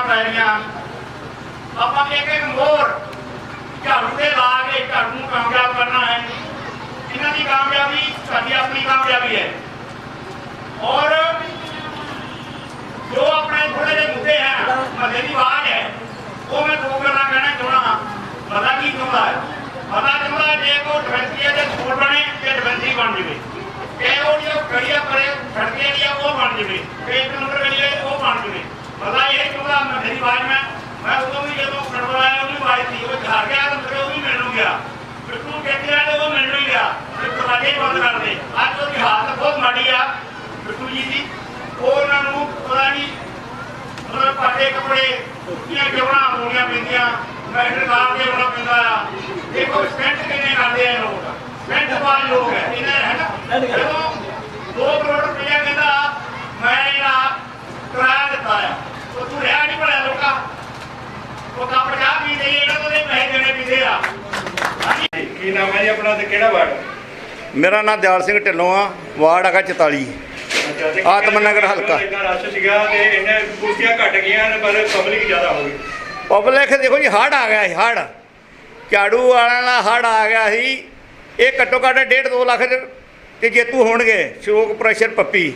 ਵੋਟਾਂ ਪੈ ਆਪਾਂ ਇੱਕ ਇੱਕ ਮੋਹਰ ਝਾੜੂ ਤੇ ਲਾ ਕੇ ਝਾੜੂ ਨੂੰ ਕਾਮਯਾਬ ਕਰਨਾ ਹੈ। ਇਹਨਾਂ ਦੀ ਕਾਮਯਾਬੀ ਸਾਡੀ ਆਪਣੀ ਕਾਮਯਾਬੀ ਹੈ। ਔਰ ਜੋ ਆਪਣੇ ਥੋੜੇ ਜਿਹੇ ਮੁੱਦੇ ਹੈ, ਮਹੱਲੇ ਦੀ ਆਵਾਜ਼ ਹੈ, ਉਹ ਮੈਂ ਦੋ ਗੱਲਾਂ ਕਹਿਣਾ ਚਾਹੁੰਦਾ ਪਤਾ ਕੀ ਚਾਹੁੰਦਾ ਹੈ? ਪਤਾ ਚਾਹੁੰਦਾ ਜੇ ਕੋ ਡਿਫੈਂਸਰੀ ਦੇ ਸਕੂਲ ਬਣੇ ਤੇ ਡਿਫੈਂਸਰੀ ਬਣ ਜਵੇ। ਇਹ ਉਹ ਜੋ ਗੜੀਆਂ ਪਰੇ ਸੜਕੇ ਦੀ ਉਹ ਬਣ ਜਵੇ। ਤੇ ਇੱਕ ਨੰਬਰ ਗੜੀ ਉਹ ਬਣ ਜਵੇ। ਪਤਾ ਇਹ ਚਾਹੁੰਦਾ ਮਹੱਲੇ ਦੀ ਆਵਾਜ਼ ਮੈਂ ਮੈਂ ਵੀ ਜਦੋਂ ਕੜਵਾ ਆਇਆ, ਉਹਦੀ ਆਵਾਜ਼ ਸੀ, ਉਹ ਘਰ ਗਿਆ, ਤਾਂ ਫਿਰ ਉਹ ਵੀ ਮੈਨੂੰ ਗਿਆ। ਬਿੱਟੂ ਕਹਿੰਦੇ ਆ ਉਹ ਮੈਨੂੰ ਗਿਆ। ਤੇ ਦਰਵਾਜ਼ੇ ਬੰਦ ਕਰ ਦੇ। ਅੱਜ ਉਹਦੀ ਹਾਲਤ ਬਹੁਤ ਮਾੜੀ ਆ ਬਿੱਟੂ ਜੀ ਦੀ। ਉਹਨਾਂ ਨੂੰ ਪਤਾ ਨਹੀਂ, ਮਤਲਬ ਪਾਟੇ ਕੱਪੜੇ ਕੁੱਤੀਆਂ ਜਵਣਾ ਹੋਣੀਆਂ ਪੈਂਦੀਆਂ ਮੈਟਰ ਕਾਰ ਦੇ ਹੋਣਾ ਪੈਂਦਾ ਆ। ਦੇਖੋ ਸਪੈਂਟ ਕਿੰਨੇ ਕਰਦੇ ਆ ਲੋਕ। ਸਪੈਂਟ ਵਾਲੇ ਲੋਕ ਹੈ ਇਹਨਾਂ ਹੈ ਨਾ? ਜਦੋਂ 2 ਕਰੋੜ ਰੁਪਇਆ ਕਹਿੰਦਾ, ਮੈਂ ਇਹਦਾ ਕਿਰਾਇਆ ਦਿੱਤਾ ਆ। ਉਹ ਤੂੰ ਰਿਹਾ ਨਹੀਂ ਬੜਾ ਲੋਕਾਂ। ਉਹ ਕੱਪ ਚਾਹ ਪੀ ਦੇ ਇਹਨਾਂ ਤੋਂ ਦੇ ਪੈਸੇ ਦੇਣੇ ਪੈਂਦੇ ਆ। ਹਾਂਜੀ। ਕੀ ਨਾਮ ਹੈ ਜੀ ਆਪਣਾ ਤੇ ਕਿਹੜਾ ਵਾਰਡ? ਮੇਰਾ ਨਾਮ ਦਿਆਲ ਸਿੰਘ ਢਿੱਲੋਂ ਆ ਵਾਰਡ ਹੈਗਾ 44 ਅੱਛਾ ਤੇ ਆਤਮਨਗਰ ਹਲਕਾ। ਇੰਨਾ ਰਸ਼ ਸੀਗਾ ਤੇ ਇਹਨੇ ਕੁਰਸੀਆਂ ਘਟ ਗਈਆਂ ਨੇ ਪਰ ਪਬਲਿਕ ਜ਼ਿਆਦਾ ਹੋ ਗਈ। ਪਬਲਿਕ ਦੇਖੋ ਜੀ ਹੜ ਆ ਗਿਆ ਸੀ ਹੜ ਝਾੜੂ ਵਾਲਿਆਂ ਦਾ ਹੜ ਆ ਗਿਆ ਸੀ। ਇਹ ਘੱਟੋ ਘੱਟ 1.5 2 ਲੱਖ ਦੇ ਤੇ ਜੇਤੂ ਹੋਣਗੇ ਸ਼ੋਕ ਪ੍ਰੈਸ਼ਰ ਪੱਪੀ।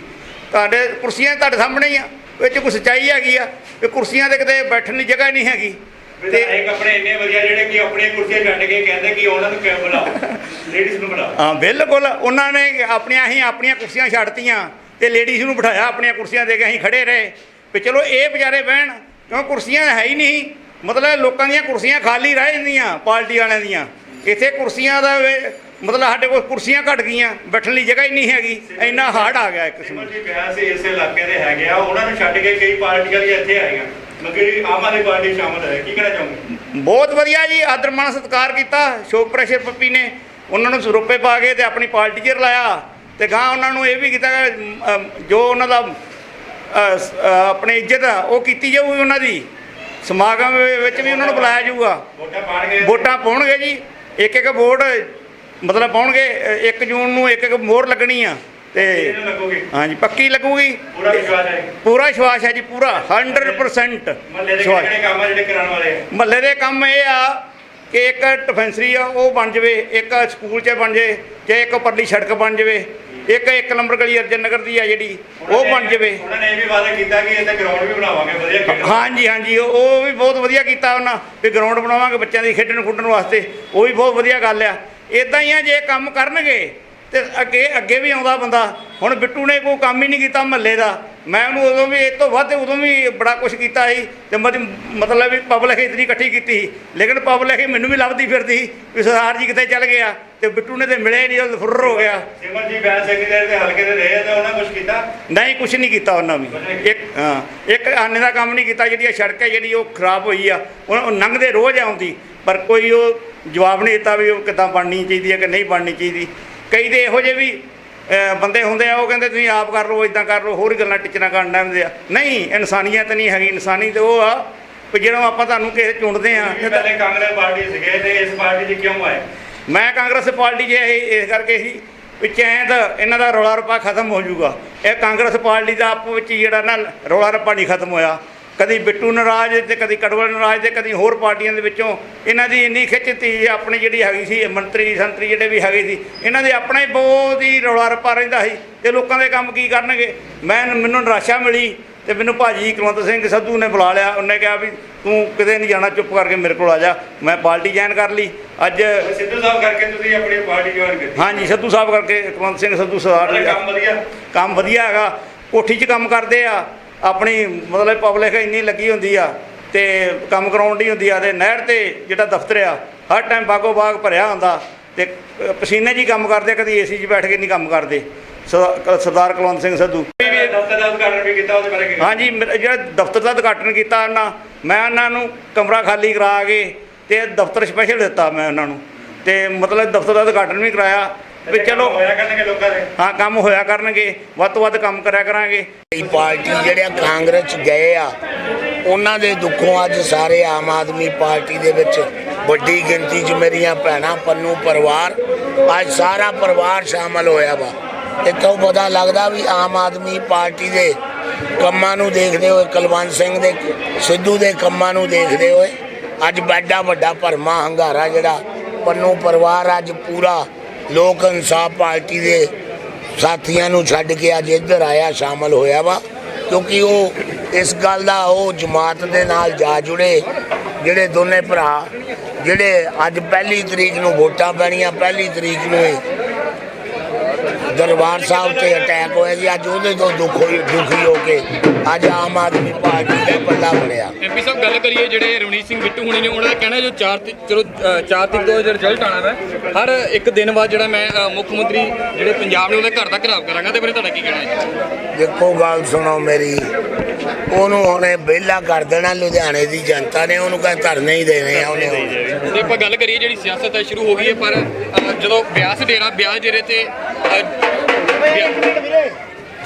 ਤੁਹਾਡੇ ਕੁਰਸੀਆਂ ਤੁਹਾਡੇ ਸਾਹਮਣੇ ਹੀ ਆ। ਵਿੱਚ ਕੋਈ ਸੱਚਾਈ ਹੈਗੀ ਆ? ਕਿ ਕੁਰਸੀਆਂ ਤੇ ਕਿਤੇ ਬੈਠਣ ਦੀ ਜਗ੍ਹਾ ਨਹੀਂ ਹੈਗੀ। ਤੇ ਵਿਧਾਇਕ ਆਪਣੇ ਇੰਨੇ ਵਧੀਆ ਜਿਹੜੇ ਕਿ ਆਪਣੀਆਂ ਕੁਰਸੀਆਂ ਛੱਡ ਕੇ ਕਹਿੰਦੇ ਕਿ ਉਹਨਾਂ ਨੂੰ ਕਿਉਂ ਬੁਲਾਓ? ਲੇਡੀਜ਼ ਨੂੰ ਬੁਲਾਓ। ਹਾਂ ਬਿਲਕੁਲ। ਉਹਨਾਂ ਨੇ ਆਪਣੀਆਂ ਹੀ ਆਪਣੀਆਂ ਕੁਰਸੀਆਂ ਛੱਡਤੀਆਂ ਤੇ ਲੇਡੀਜ਼ ਨੂੰ ਬਿਠਾਇਆ ਆਪਣੀਆਂ ਕੁਰਸੀਆਂ ਦੇ ਕੇ ਅਸੀਂ ਖੜੇ ਰਹੇ। ਵੀ ਚਲੋ ਇਹ ਵਿਚਾਰੇ ਬਹਿਣ ਕਿਉਂ ਕੁਰਸੀਆਂ ਹੈ ਹੀ ਨਹੀਂ? ਮਤਲਬ ਲੋਕਾਂ ਦੀਆਂ ਕੁਰਸੀਆਂ ਖਾਲੀ ਰਹਿ ਜਾਂਦੀਆਂ ਪਾਰਟੀ ਵਾਲਿਆਂ ਦੀਆਂ। ਇੱਥੇ ਕੁਰਸੀਆਂ ਦਾ ਵੇ- ਮਤਲਬ ਸਾਡੇ ਕੋਲ ਕੁਰਸੀਆਂ ਘਟ ਗਈਆਂ ਬੈਠਣ ਲਈ ਜਗ੍ਹਾ ਹੀ ਨਹੀਂ ਹੈਗੀ ਇੰਨਾ ਹਾਰਡ ਆ ਗਿਆ ਇੱਕ ਕਿਸਮ ਜੀ ਬਿਆਸ ਇਸ ਇਲਾਕੇ ਦੇ ਹੈਗੇ ਆ ਉਹਨਾਂ ਨੂੰ ਛੱਡ ਕੇ ਕਈ ਪਾਰਟੀਆਂ ਵੀ ਇੱਥੇ ਆਈਆਂ ਮਗਰ ਆਮ ਆਦਮੀ ਪਾਰਟੀ ਸ਼ਾਮਲ ਹੈ ਕੀ ਕਹਿਣਾ ਚਾਹੋਗੇ? ਬਹੁਤ ਵਧੀਆ ਜੀ ਆਦਰ ਮਾਣ ਸਤਿਕਾਰ ਕੀਤਾ ਸ਼ੋਕ ਪ੍ਰੈਸ਼ਰ ਪੱਪੀ ਨੇ ਉਹਨਾਂ ਨੂੰ ਸਰੋਪੇ ਪਾ ਕੇ ਤੇ ਆਪਣੀ ਪਾਰਟੀ 'ਚ ਰਲਾਇਆ ਤੇ ਗਾਂ ਉਹਨਾਂ ਨੂੰ ਇਹ ਵੀ ਕੀਤਾ ਜੋ ਉਹਨਾਂ ਦਾ ਆਪਣੀ ਇੱਜ਼ਤ ਆ ਉਹ ਕੀਤੀ ਜਾਊਗੀ ਉਹਨਾਂ ਦੀ ਸਮਾਗਮ ਵਿੱਚ ਵੀ ਉਹਨਾਂ ਨੂੰ ਬੁਲਾਇਆ ਜਾਊਗਾ। ਵੋਟਾਂ ਪਾਉਣਗੇ। ਜੀ ਇੱਕ ਇੱਕ ਵੋਟ ਮਤਲਬ ਪਾਉਣਗੇ 1 ਜੂਨ ਨੂੰ ਇੱਕ ਇੱਕ ਮੋਹਰ ਲੱਗਣੀ ਆ ਤੇ ਹਾਂਜੀ ਪੱਕੀ ਲੱਗੂਗੀ। ਪੂਰਾ ਵਿਸ਼ਵਾਸ ਹੈ। ਪੂਰਾ ਵਿਸ਼ਵਾਸ ਹੈ ਜੀ ਪੂਰਾ 100% ਮਹੱਲੇ ਦੇ ਕਿਹੜੇ ਕੰਮ ਆ ਜਿਹੜੇ ਕਰਾਉਣ ਵਾਲੇ ਆ? ਮਹੱਲੇ ਦੇ ਕੰਮ ਇਹ ਆ ਕਿ ਇੱਕ ਡਿਫੈਂਸਰੀ ਆ ਉਹ ਬਣ ਜਵੇ ਇੱਕ ਸਕੂਲ 'ਚ ਬਣ ਜੇ ਜੇ ਇੱਕ ਪਰਲੀ ਸੜਕ ਬਣ ਜਵੇ ਇੱਕ ਇੱਕ ਨੰਬਰ ਗਲੀ ਅਰਜਨ ਨਗਰ ਦੀ ਆ ਜਿਹੜੀ ਉਹ ਬਣ ਜਵੇ। ਉਹਨਾਂ ਨੇ ਇਹ ਵੀ ਵਾਅਦਾ ਕੀਤਾ ਕਿ ਇੱਥੇ ਗਰਾਊਂਡ ਵੀ ਬਣਾਵਾਂਗੇ ਵਧੀਆ ਹਾਂਜੀ ਹਾਂਜੀ ਉਹ- ਉਹ ਵੀ ਬਹੁਤ ਵਧੀਆ ਕੀਤਾ ਉਹਨਾਂ ਵੀ ਗਰਾਊਂਡ ਬਣਾਵਾਂਗੇ ਬੱਚਿਆਂ ਦੀ ਖੇਡਣ ਖੁੱਡਣ ਵਾਸਤੇ ਉਹ ਵੀ ਬਹੁਤ ਵਧੀਆ ਗੱਲ ਆ। ਇਦਾਂ ਹੀ ਆ ਜੇ ਕੰਮ ਕਰਨਗੇ ਤੇ ਅੱਗੇ ਅੱਗੇ ਵੀ ਆਉਂਦਾ ਬੰਦਾ। ਹੁਣ ਬਿੱਟੂ ਨੇ ਕੋਈ ਕੰਮ ਹੀ ਨਹੀਂ ਕੀਤਾ ਮਹੱਲੇ ਦਾ। ਮੈਂ ਉਹਨੂੰ ਉਦੋਂ ਵੀ ਇਹ ਤੋਂ ਵੱਧ ਉਦੋਂ ਵੀ ਬੜਾ ਕੁਝ ਕੀਤਾ ਸੀ ਤੇ ਮਤ- ਮਤਲਬ ਵੀ ਪਬਲਿਕ ਇਤਨੀ ਇਕੱਠੀ ਕੀਤੀ ਸੀ। ਲੇਕਿਨ ਪਬਲਿਕ ਹੀ ਮੈਨੂੰ ਵੀ ਲੱਭਦੀ ਫਿਰਦੀ ਸੀ ਵੀ ਸਰਦਾਰ ਜੀ ਕਿੱਥੇ ਚੱਲ ਗਿਆ ਤੇ ਬਿੱਟੂ ਨੇ ਤੇ ਮਿਲੇ ਨਹੀਂ ਉਹ ਫੁਰਰ ਹੋ ਗਿਆ। ਸਿਮਰ ਜੀ ਬੈਂਸ ਸੈਕਟਰੀ ਦੇ ਹਲਕੇ ਦੇ ਰਹੇ ਤਾਂ ਉਹਨਾਂ ਕੁਝ ਕੀਤਾ? ਨਹੀਂ ਕੁਛ ਨਹੀਂ ਕੀਤਾ ਉਹਨਾਂ ਵੀ। ਇੱਕ ਹਾਂ ਇੱਕ ਆਨੇ ਦਾ ਕੰਮ ਨਹੀਂ ਕੀਤਾ ਜਿਹੜੀ ਸੜਕ ਹੈ ਜਿਹੜੀ ਉਹ ਖਰਾਬ ਹੋਈ ਆ ਉਹ ਉਹ ਲੰਘਦੇ ਰੋਜ਼ ਆਉਂਦੀ। ਪਰ ਕੋਈ ਉਹ ਜਵਾਬ ਨਹੀਂ ਦਿੱਤਾ ਵੀ ਉਹ ਕਿੱਦਾਂ ਬਣਨੀ ਚਾਹੀਦੀ ਹੈ ਕਿ ਨਹੀਂ ਬਣਨੀ ਚਾਹੀਦੀ। ਕਈ ਦੇ ਇਹੋ ਜਿਹੇ ਵੀ ਬੰਦੇ ਹੁੰਦੇ ਆ ਉਹ ਕਹਿੰਦੇ ਤੁਸੀਂ ਆਪ ਕਰ ਲਓ ਇਦਾਂ ਕਰ ਲਓ ਹੋਰ ਹੀ ਗੱਲਾਂ ਟਿਚਰਾਂ ਕਰਨ ਲੈਂਦੇ ਆ। ਨਹੀਂ ਇਨਸਾਨੀਅਤ ਨਹੀਂ ਹੈਗੀ ਇਨਸਾਨੀ ਤੇ ਉਹ ਆ ਕਿ ਜਦੋਂ ਆਪਾਂ ਤੁਹਾਨੂੰ ਕਿਸੇ ਚੁਣਦੇ ਆ। ਪਹਿਲੇ ਕਾਂਗਰਸ ਪਾਰਟੀ ਸੀਗੇ ਤੇ ਇਸ ਪਾਰਟੀ 'ਚ ਕਿਉਂ ਆਏ? ਮੈਂ ਕਾਂਗਰਸ ਪਾਰਟੀ 'ਚ ਇਹ ਇਸ ਕਰਕੇ ਸੀ ਵੀ ਚੈਂਦ ਇਹਨਾਂ ਦਾ ਰੌਲਾ ਰੱਪਾ ਖਤਮ ਹੋ ਜਾਊਗਾ। ਇਹ ਕਾਂਗਰਸ ਪਾਰਟੀ ਦਾ ਆਪੋ ਵਿੱਚ ਹੀ ਜਿਹੜਾ ਨਾ ਰੌਲਾ ਰੱਪਾ ਨਹੀਂ ਖਤਮ ਹੋਇਆ। ਕਦੀ ਬਿੱਟੂ ਨਾਰਾਜ਼ ਤੇ ਕਦੀ ਕੜਵਲ ਨਾਰਾਜ਼ ਤੇ ਕਦੀ ਹੋਰ ਪਾਰਟੀਆਂ ਦੇ ਵਿੱਚੋਂ। ਇਹਨਾਂ ਦੀ ਇੰਨੀ ਖਿੱਚ ਤੀ ਆਪਣੀ ਜਿਹੜੀ ਹੈਗੀ ਸੀ ਮੰਤਰੀ ਸੰਤਰੀ ਜਿਹੜੇ ਵੀ ਹੈਗੇ ਸੀ ਇਹਨਾਂ ਦੇ ਆਪਣਾ ਹੀ ਬਹੁਤ ਹੀ ਰੌਲਾ ਰੱਪਾ ਰਹਿੰਦਾ ਸੀ ਤੇ ਲੋਕਾਂ ਦੇ ਕੰਮ ਕੀ ਕਰਨਗੇ? ਮੈਂ ਮੈਨੂੰ ਨਿਰਾਸ਼ਾ ਮਿਲੀ ਤੇ ਮੈਨੂੰ ਭਾਜੀ ਕੁਲਵੰਤ ਸਿੰਘ ਸੰਧੂ ਨੇ ਬੁਲਾ ਲਿਆ। ਉਹਨੇ ਕਿਹਾ ਵੀ ਤੂੰ ਕਿਤੇ ਨਹੀਂ ਜਾਣਾ ਚੁੱਪ ਕਰਕੇ ਮੇਰੇ ਕੋਲ ਆ ਜਾ। ਮੈਂ ਪਾਰਟੀ ਜੁਆਇਨ ਕਰ ਲਈ। ਅੱਜ ਸਿੱਧੂ ਸਾਹਿਬ ਕਰਕੇ ਤੁਸੀਂ ਆਪਣੀ ਪਾਰਟੀ ਜੁਆਇਨ ਕੀਤੀ। ਹਾਂਜੀ ਸੰਧੂ ਸਾਹਿਬ ਕਰਕੇ ਕੁਲਵੰਤ ਸਿੰਘ ਸੰਧੂ ਸਰਦਾਰ ਕੰਮ ਵਧੀਆ। ਕੰਮ ਵਧੀਆ ਹੈਗਾ। ਕੋਠੀ 'ਚ ਕੰਮ ਕਰਦੇ ਆ। ਆਪਣੀ ਮਤਲਬ ਪਬਲਿਕ ਇੰਨੀ ਲੱਗੀ ਹੁੰਦੀ ਆ ਤੇ ਕੰਮ ਕਰਾਉਣ ਦੀ ਹੁੰਦੀ ਆ ਤੇ ਨਹਿਰ ਤੇ ਜਿਹੜਾ ਦਫ਼ਤਰ ਆ ਹਰ ਟਾਈਮ ਬਾਗੋ ਬਾਗ ਭਰਿਆ ਹੁੰਦਾ ਤੇ ਪਸੀਨੇ ਹੀ ਕੰਮ ਕਰਦੇ ਕਦੀ ਏਸੀ 'ਚ ਬੈਠ ਕੇ ਨਹੀਂ ਕੰਮ ਕਰਦੇ। ਸਰਦਾ- ਸਰਦਾਰ ਕੁਲਵੰਤ ਸਿੰਘ ਸੰਧੂ। ਦਫ਼ਤਰ ਦਾ ਉਦਘਾਟਨ ਵੀ ਕੀਤਾ ਉਹਦੇ ਬਾਰੇ ਕੀ ਹਾਂਜੀ ਜਿਹੜਾ ਦਫ਼ਤਰ ਦਾ ਉਦਘਾਟਨ ਕੀਤਾ ਉਹਨਾਂ ਮੈਂ ਉਹਨਾਂ ਨੂੰ ਕਮਰਾ ਖਾਲੀ ਕਰਾ ਕੇ ਤੇ ਦਫ਼ਤਰ ਸਪੈਸ਼ਲ ਦਿੱਤਾ ਮੈਂ ਉਹਨਾਂ ਨੂੰ। ਤੇ ਮਤਲਬ ਦਫ਼ਤਰ ਦਾ ਉਦਘਾਟਨ ਵੀ ਕਰਾਇਆ। ਵੀ ਚਲੋ। ਹੋਇਆ ਕਰਨਗੇ ਲੋਕਾਂ ਦੇ। ਹਾਂ ਕੰਮ ਹੋਇਆ ਕਰਨਗੇ। ਵੱਧ ਤੋਂ ਵੱਧ ਕੰਮ ਕਰਿਆ ਕਰਾਂਗੇ। ਕਈ ਪਾਰਟੀ ਜਿਹੜੇ ਕਾਂਗਰਸ 'ਚ ਗਏ ਆ ਉਹਨਾਂ ਦੇ ਦੁੱਖੋਂ ਅੱਜ ਸਾਰੇ ਆਮ ਆਦਮੀ ਪਾਰਟੀ ਦੇ ਵਿੱਚ ਵੱਡੀ ਗਿਣਤੀ 'ਚ ਮੇਰੀਆਂ ਭੈਣਾਂ ਪੰਨੂ ਪਰਿਵਾਰ ਅੱਜ ਸਾਰਾ ਪਰਿਵਾਰ ਸ਼ਾਮਲ ਹੋਇਆ ਵਾ। ਇੱਥੋਂ ਪਤਾ ਲੱਗਦਾ ਵੀ ਆਮ ਆਦਮੀ ਪਾਰਟੀ ਦੇ ਕੰਮਾਂ ਨੂੰ ਦੇਖਦੇ ਹੋਏ ਕੁਲਵੰਤ ਸਿੰਘ ਦੇ ਸਿੱਧੂ ਦੇ ਕੰਮਾਂ ਨੂੰ ਦੇਖਦੇ ਹੋਏ ਅੱਜ ਵੱਡਾ ਵੱਡਾ ਭਰਮਾ ਹੰਗਾਰਾ ਜਿਹੜਾ ਪੰਨੂ ਪਰਿਵਾਰ ਅੱਜ ਪੂਰਾ ਲੋਕ ਇਨਸਾਫ ਪਾਰਟੀ ਦੇ ਸਾਥੀਆਂ ਨੂੰ ਛੱਡ ਕੇ ਅੱਜ ਇੱਧਰ ਆਇਆ, ਸ਼ਾਮਲ ਹੋਇਆ ਵਾ, ਕਿਉਂਕਿ ਉਹ ਇਸ ਗੱਲ ਦਾ ਉਹ ਜਮਾਤ ਦੇ ਨਾਲ ਜਾ ਜੁੜੇ, ਜਿਹੜੇ ਦੋਨੇ ਭਰਾ, ਜਿਹੜੇ ਅੱਜ ਪਹਿਲੀ ਤਰੀਕ ਨੂੰ ਵੋਟਾਂ ਪੈਣੀਆਂ, ਪਹਿਲੀ ਤਰੀਕ ਨੂੰ ਹੀ ਦਰਬਾਰ ਸਾਹਿਬ ਤੇ ਅਟੈਕ ਹੋਇਆ ਸੀ ਅੱਜ ਉਹਦੇ ਤੋਂ ਦੁੱਖ ਹੋਈ ਦੁਖੀ ਹੋ ਕੇ ਅੱਜ ਆਮ ਆਦਮੀ ਪਾਰਟੀ ਦਾ ਪੱਲਾ ਬਣਿਆ। ਐਮਪੀ ਸਾਹਿਬ ਗੱਲ ਕਰੀਏ ਜਿਹੜੇ ਰਵਨੀਤ ਸਿੰਘ ਬਿੱਟੂ ਹੁਣੀ ਨੇ ਉਹਨਾਂ ਦਾ ਕਹਿਣਾ ਜੋ 4 ਚਲੋ 4 ਤਰੀਕ ਤੋਂ ਰਿਜ਼ਲਟ ਆਣਾ ਹੈ ਹਰ ਇੱਕ ਦਿਨ ਬਾਅਦ ਜਿਹੜਾ ਮੈਂ ਮੁੱਖ ਮੰਤਰੀ ਜਿਹੜੇ ਪੰਜਾਬ ਨੇ ਉਹਦੇ ਘਰ ਦਾ ਘਰਾਵ ਕਰਾਂਗਾ ਤੇ ਫਿਰ ਤੁਹਾਡਾ ਕੀ ਕਹਿਣਾ ਹੈ? ਦੇਖੋ ਗੱਲ ਸੁਣੋ ਮੇਰੀ। ਉਹਨੂੰ ਹੁਣੇ ਵਿਹਲਾ ਕਰ ਦੇਣਾ ਲੁਧਿਆਣੇ ਦੀ ਜਨਤਾ ਨੇ ਉਹਨੂੰ ਕਹੇ ਧਰਨੇ ਹੀ ਦੇਣੇ ਆ ਉਹਨੇ। ਤੇ ਆਪਾਂ ਗੱਲ ਕਰੀਏ ਜਿਹੜੀ ਸਿਆਸਤ ਹੈ ਸ਼ੁਰੂ ਹੋ ਗਈ ਹੈ ਪਰ ਜਦੋਂ ਬਿਆਸ ਡੇਰਾ ਬਿਆਸ ਡੇਰੇ ਤੇ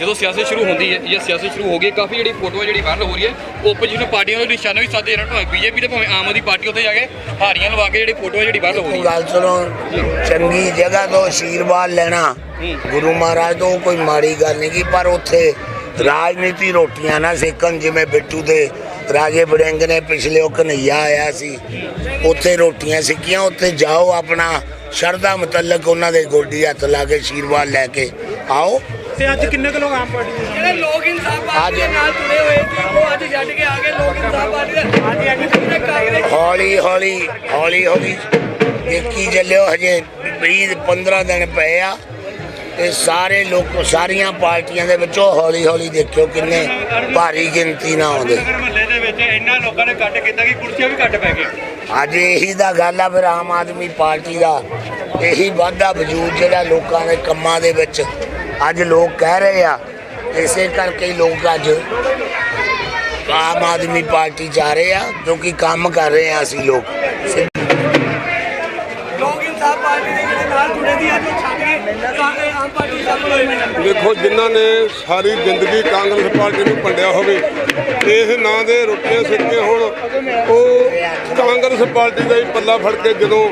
ਜਦੋਂ ਸਿਆਸਤ ਸ਼ੁਰੂ ਹੁੰਦੀ ਹੈ ਜਾਂ ਸਿਆਸਤ ਸ਼ੁਰੂ ਹੋ ਗਈ ਕਾਫੀ ਜਿਹੜੀ ਫੋਟੋ ਜਿਹੜੀ ਵਾਇਰਲ ਹੋ ਰਹੀ ਹੈ ਓਪੋਜੀਸ਼ਨ ਪਾਰਟੀਆਂ ਦੇ ਨਿਸ਼ਾਨੇ ਵੀ ਸਾਦੇ ਇਹਨਾਂ ਭਾਵੇਂ ਬੀਜੇਪੀ ਤੇ ਭਾਵੇਂ ਆਮ ਆਦਮੀ ਪਾਰਟੀ ਉੱਤੇ ਜਾ ਕੇ ਹਾਰੀਆਂ ਲਵਾ ਕੇ ਜਿਹੜੀ ਫੋਟੋ ਜਿਹੜੀ ਵਾਇਰਲ ਹੋ ਰਹੀ ਹੈ। ਗੱਲ ਸੁਣੋ ਚੰਗੀ ਜਗ੍ਹਾ ਤੋਂ ਆਸ਼ੀਰਵਾਦ ਲੈਣਾ ਗੁਰੂ ਮਹਾਰਾਜ ਤੋਂ ਕੋਈ ਮਾੜੀ ਗੱਲ ਨਹੀਂ ਕੀ ਪਰ ਉੱਥੇ ਰਾਜਨੀਤੀ ਰੋਟੀਆਂ ਨਾ ਸੇਕਣ ਜਿਵੇਂ ਬਿੱਟੂ ਦੇ ਰਾਜੇ ਬੜਿੰਗ ਨੇ ਪਿਛਲੇ ਉਹ ਕਨਈਆ ਆਇਆ ਸੀ। ਉੱਥੇ ਰੋਟੀਆਂ ਸਿੱਕੀਆਂ ਉੱਥੇ ਜਾਓ ਆਪਣਾ ਸ਼ਰਧਾ ਮੁਤਲਕ ਉਹਨਾਂ ਦੇ ਗੋਡੀ ਹੱਥ ਲਾ ਕੇ ਆਸ਼ੀਰਵਾਦ ਲੈ ਕੇ ਆਓ। ਤੇ ਅੱਜ ਕਿੰਨੇ ਕੁ ਲੋਕ ਆਮ ਪਾਰਟੀ ਦੇ ਜਿਹੜੇ ਲੋਕ ਇਨਸਾਫ ਪਾਰਟੀ ਦੇ ਨਾਲ ਜੁੜੇ ਹੋਏ ਸੀ ਉਹ ਅੱਜ ਛੱਡ ਕੇ ਆ ਗਏ ਲੋਕ ਇਨਸਾਫ ਪਾਰਟੀ ਦੇ ਹਾਂਜੀ ਹਾਂਜੀ। ਕਾਂਗਰਸ ਹੌਲੀ ਹੌਲੀ ਹੌਲੀ ਹੌਲੀ। ਦੇਖੀ ਚੱਲਿਓ ਹਜੇ 20 15 ਦਿਨ ਪਏ ਆ। ਤੇ ਸਾਰੇ ਲੋਕ ਸਾਰੀਆਂ ਪਾਰਟੀਆਂ ਦੇ ਵਿੱਚੋਂ ਹੌਲੀ ਹੌਲੀ ਦੇਖਿਓ ਕਿੰਨੇ ਭਾਰੀ ਗਿਣਤੀ ਨਾ ਆਉਂਦੇ। ਨਗਰ ਮਹੱਲੇ ਦੇ ਵਿੱਚ ਇੰਨਾ ਲੋਕਾਂ ਨੇ ਕੱਟ ਕੀਤਾ ਕਿ ਕੁਰਸੀਆਂ ਵੀ ਘੱਟ ਪੈ ਗਈਆਂ। ਅੱਜ ਇਹੀ ਦਾ ਗੱਲ ਆ ਫਿਰ ਆਮ ਆਦਮੀ ਪਾਰਟੀ ਦਾ। ਇਹੀ ਵਾਧਾ ਵਜੂਦ ਜਿਹੜਾ ਲੋਕਾਂ ਦੇ ਕੰਮਾਂ ਦੇ ਵਿੱਚ ਅੱਜ ਲੋਕ ਕਹਿ ਰਹੇ ਆ। ਇਸੇ ਕਰਕੇ ਲੋਕ ਅੱਜ ਆਮ ਆਦਮੀ ਪਾਰਟੀ ਜਾ ਰਹੇ ਆ ਕਿਉਂਕਿ ਕੰਮ ਕਰ ਰਹੇ ਆ ਅਸੀਂ ਲੋਕ। ਲੋਕ ਇਨਸਾਫ ਪਾਰਟੀ ਦੇ ਜਿਹੜੇ ਨਾਲ ਜੁੜੇ ਸੀ ਅੱਜ ਦੇਖੋ, ਜਿਨ੍ਹਾਂ ਨੇ ਸਾਰੀ ਜ਼ਿੰਦਗੀ ਕਾਂਗਰਸ ਪਾਰਟੀ ਨੂੰ ਭੰਡਿਆ ਹੋਵੇ ਇਸ ਨਾਂ ਦੇ ਰੋਟੀਆਂ ਸਿੱਕੇ ਹੁਣ, ਉਹ ਕਾਂਗਰਸ ਪਾਰਟੀ ਦਾ ਹੀ ਪੱਲਾ ਫੜ ਕੇ ਜਦੋਂ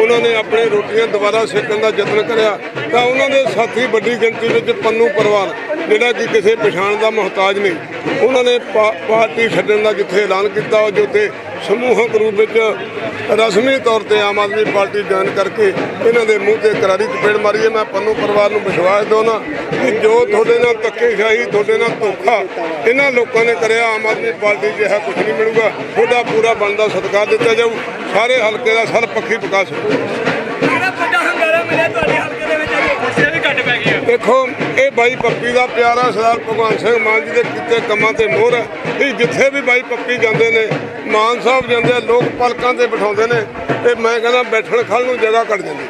ਉਹਨਾਂ ਨੇ ਆਪਣੇ ਰੋਟੀਆਂ ਦੁਬਾਰਾ ਸੇਕਣ ਦਾ ਯਤਨ ਕਰਿਆ, ਤਾਂ ਉਹਨਾਂ ਦੇ ਸਾਥੀ ਵੱਡੀ ਗਿਣਤੀ ਵਿੱਚ ਪੰਨੂ ਪਰਿਵਾਰ ਜਿਹੜਾ ਕਿ ਕਿਸੇ ਪਛਾਣ ਦਾ ਮੁਹਤਾਜ ਨਹੀਂ, ਉਹਨਾਂ ਨੇ ਪਾ- ਪਾਰਟੀ ਛੱਡਣ ਦਾ ਜਿੱਥੇ ਐਲਾਨ ਕੀਤਾ, ਉਹ ਤੇ ਸਮੂਹਕ ਰੂਪ ਵਿੱਚ ਰਸਮੀ ਤੌਰ ਤੇ ਆਮ ਆਦਮੀ ਪਾਰਟੀ ਜੁਆਇਨ ਕਰਕੇ ਇਹਨਾਂ ਦੇ ਮੂੰਹ ਤੇ ਕਰਾਰੀ ਚਪੇੜ ਮਾਰੀ ਹੈ ਮੈਂ ਪੰਨੂ ਪਰਿਵਾਰ ਨੂੰ ਵਿਸ਼ਵਾਸ ਦਿਵਾਉਣਾ ਕਿ ਜੋ ਤੁਹਾਡੇ ਨਾਲ ਧੱਕੇਸ਼ਾਹੀ ਤੁਹਾਡੇ ਨਾਲ ਧੋਖਾ ਇਹਨਾਂ ਲੋਕਾਂ ਨੇ ਕਰਿਆ ਆਮ ਆਦਮੀ ਪਾਰਟੀ ਜਿਹਾ ਕੁਝ ਨਹੀਂ ਮਿਲੂਗਾ। ਤੁਹਾਡਾ ਪੂਰਾ ਬਣਦਾ ਸਤਿਕਾਰ ਦਿੱਤਾ ਜਾਊ। ਸਾਰੇ ਹਲਕੇ ਦਾ ਸਰਪੱਖੀ ਵਿਕਾਸ ਦੇਖੋ ਇਹ ਬਾਈ ਪੱਪੀ ਦਾ ਪਿਆਰਾ ਸਰਦਾਰ ਭਗਵਾਨ ਸਿੰਘ ਮਾਨ ਜੀ ਦੇ ਕੀਤੇ ਕੰਮਾਂ ਤੇ ਮੋਹਰ ਹੈ। ਇਹ ਜਿੱਥੇ ਵੀ ਬਾਈ ਪੱਪੀ ਜਾਂਦੇ ਨੇ ਮਾਨ ਸਾਹਿਬ ਜਾਂਦੇ ਆ, ਲੋਕ ਪਲਕਾਂ ਤੇ ਬਿਠਾਉਂਦੇ ਨੇ ਤੇ ਮੈਂ ਕਹਿੰਦਾ ਬੈਠਣ ਖਲ ਨੂੰ ਜਗ੍ਹਾ ਕੱਢ ਜਾਂਦੀ।